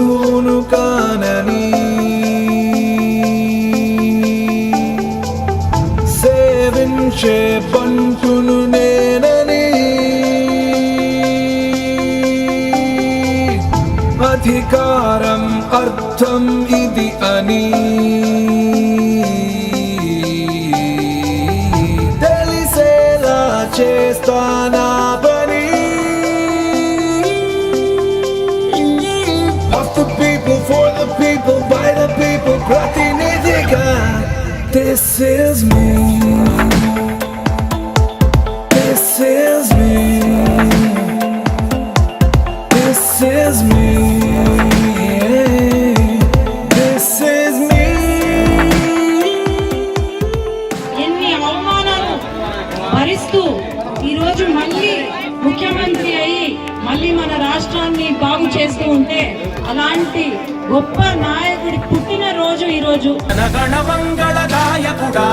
తోడును కానని. సేవించే పంటును నేనని. అధికారం అర్థం ఇది అని. తెలిసేలా చేస్తానా This is me. This is me. This is me. This is me. ఎన్ని అవమానాలు భరిస్తూ ఈరోజు మళ్ళీ ముఖ్యమంత్రి అయి మళ్ళీ మన రాష్ట్రాన్ని బాగు చేస్తూ ఉంటే అలాంటి గొప్ప నాయకుడి రోజు మంగళ నాయకుడా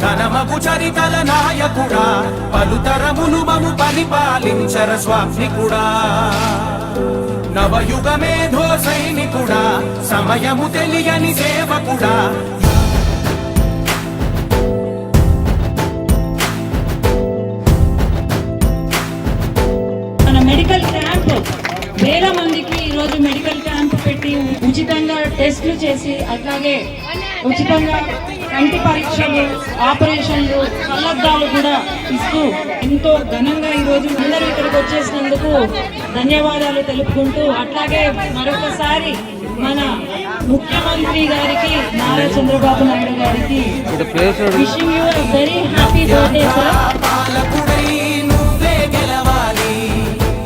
ఘనమగు చరితల నాయకుడా పలుతరములు మము పరిపాలించర స్వామికుడా నవయుగ మేధో సైనికుడా సమయము తెలియని సేవకుడా. మన మెడికల్ క్యాంప్ వేల మందికి ఈరోజు మెడికల్ టెస్టులు చేసి అట్లాగే ఉచితంగా కంటి పరీక్షలు ఆపరేషన్లు కళ్ళద్దాలు కూడా ఇస్తూ ఎంతో ఘనంగా ఈరోజు అందరూ ఇక్కడికి వచ్చేసినందుకు ధన్యవాదాలు తెలుపుకుంటూ అట్లాగే మరొకసారి మన ముఖ్యమంత్రి గారికి నారా చంద్రబాబు నాయుడు గారికి wishing you very happy birthday sir